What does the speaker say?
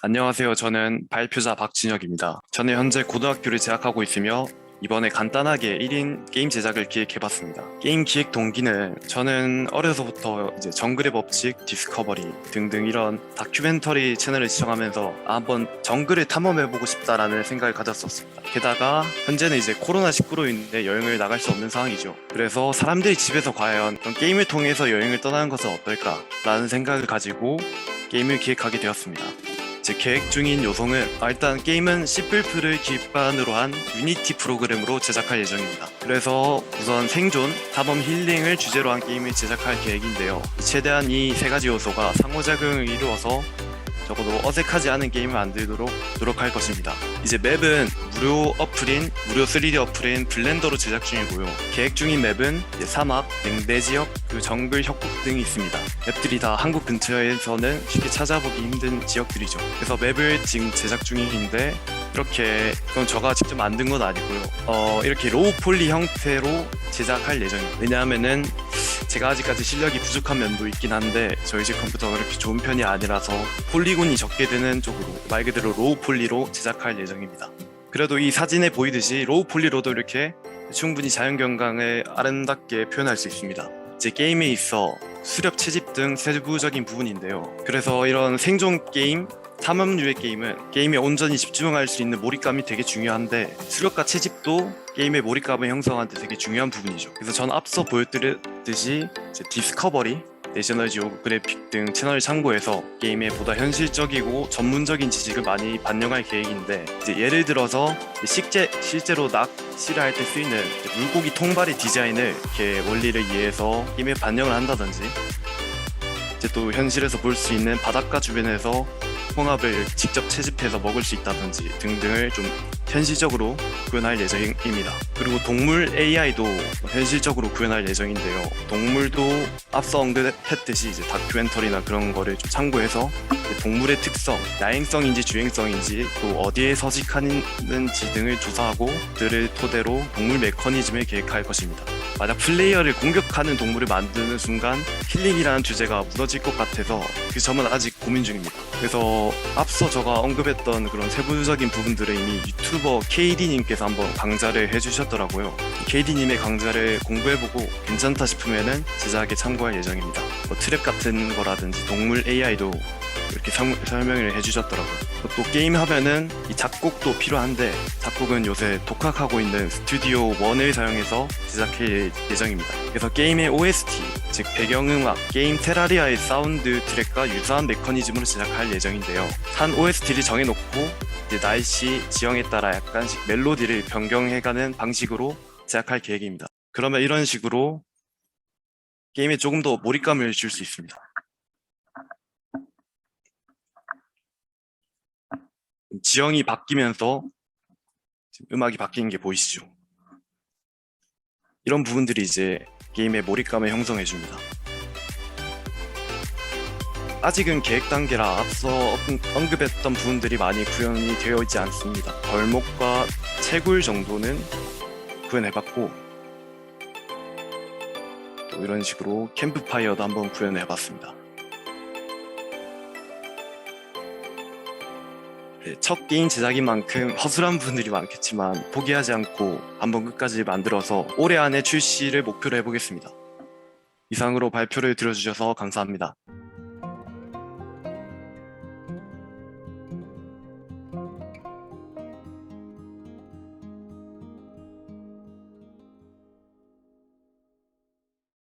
안녕하세요. 저는 발표자 박진혁입니다. 저는 현재 고등학교를 재학하고 있으며 이번에 간단하게 1인 게임 제작을 기획해봤습니다. 게임 기획 동기는 저는 어려서부터 이제 정글의 법칙, 디스커버리 등등 이런 다큐멘터리 채널을 시청하면서 아, 한번 정글을 탐험해보고 싶다라는 생각을 가졌었습니다. 게다가 현재는 이제 코로나19로 인해 여행을 나갈 수 없는 상황이죠. 그래서 사람들이 집에서 과연 게임을 통해서 여행을 떠나는 것은 어떨까라는 생각을 가지고 게임을 기획하게 되었습니다. 제 계획 중인 아, 일단 게임은 C++를 기반으로 한 유니티 프로그램으로 제작할 예정입니다. 그래서 우선 생존, 탐험, 힐링을 주제로 한 게임을 제작할 계획인데요. 최대한 이 세 가지 요소가 상호작용을 이루어서 적어도 어색하지 않은 게임을 만들도록 노력할 것입니다. 이제 맵은 무료 어플인 무료 3D 어플인 블렌더로 제작 중이고요. 계획 중인 맵은 사막, 냉대 지역, 그 정글 협곡 등이 있습니다. 맵들이 다 한국 근처에서는 쉽게 찾아보기 힘든 지역들이죠. 그래서 맵을 지금 제작 중인데 이렇게 그건 제가 직접 만든 건 아니고요. 어, 이렇게 로우 폴리 형태로 제작할 예정입니다. 왜냐하면은 제가 아직까지 실력이 부족한 면도 있긴 한데 저희 집 컴퓨터가 그렇게 좋은 편이 아니라서 폴리곤이 적게 되는 쪽으로 말 그대로 로우 폴리로 제작할 예정입니다. 그래도 이 사진에 보이듯이 로우 폴리로도 이렇게 충분히 자연경관을 아름답게 표현할 수 있습니다. 제 게임에 있어 수렵 채집 등 세부적인 부분인데요. 그래서 이런 생존 게임, 탐험류의 게임은 게임에 온전히 집중할 수 있는 몰입감이 되게 중요한데 수렵과 채집도 게임의 몰입감을 형성하는 데 되게 중요한 부분이죠. 그래서 전 앞서 보여드 이제 디스커버리, 내셔널 지오그래픽 등 채널을 참고해서 게임에 보다 현실적이고 전문적인 지식을 많이 반영할 계획인데 예를 들어서 식재 실제로 낚시를 할 때 쓰이는 물고기 통발의 디자인을 이렇게 원리를 이해해서 게임에 반영을 한다든지 이제 또 현실에서 볼 수 있는 바닷가 주변에서 홍합을 직접 채집해서 먹을 수 있다든지 등등을 좀 현실적으로 구현할 예정입니다. 그리고 동물 AI도 현실적으로 구현할 예정인데요. 동물도 앞서 언급했듯이 이제 다큐멘터리나 그런 거를 좀 참고해서 동물의 특성, 야행성인지 주행성인지 또 어디에 서식하는지 등을 조사하고 그들을 토대로 동물 메커니즘을 계획할 것입니다. 만약 플레이어를 공격하는 동물을 만드는 순간 힐링이라는 주제가 무너질 것 같아서 그 점은 아직 고민 중입니다. 그래서 앞서 제가 언급했던 그런 세부적인 부분들을 이미 유튜버 KD님께서 한번 강좌를 해주셨더라고요. KD님의 강좌를 공부해보고 괜찮다 싶으면은 제작에 참고할 예정입니다. 뭐 트랩 같은 거라든지 동물 AI도 이렇게 설- 설명을 해주셨더라고요. 또 게임 하면은 이 작곡도 필요한데 작곡은 요새 독학하고 있는 스튜디오 1을 사용해서 제작할 예정입니다. 그래서 게임의 OST, 즉 배경음악, 게임 테라리아의 사운드 트랙과 유사한 메커니즘으로 제작할 예정인데요. 한 OST를 정해놓고 날씨, 지형에 따라 약간씩 멜로디를 변경해가는 방식으로 제작할 계획입니다. 그러면 이런 식으로 게임에 조금 더 몰입감을 줄 수 있습니다. 지형이 바뀌면서 음악이 바뀌는 게 보이시죠? 이런 부분들이 이제 게임의 몰입감을 형성해 줍니다. 아직은 계획 단계라 앞서 언- 언급했던 부분들이 많이 구현이 되어 있지 않습니다. 벌목과 채굴 정도는 구현해봤고 또 이런 식으로 캠프파이어도 한번 구현해봤습니다. 첫 게임 제작인 만큼 허술한 분들이 많겠지만 포기하지 않고 한번 끝까지 만들어서 올해 안에 출시를 목표로 해보겠습니다. 이상으로 발표를 들어주셔서 감사합니다.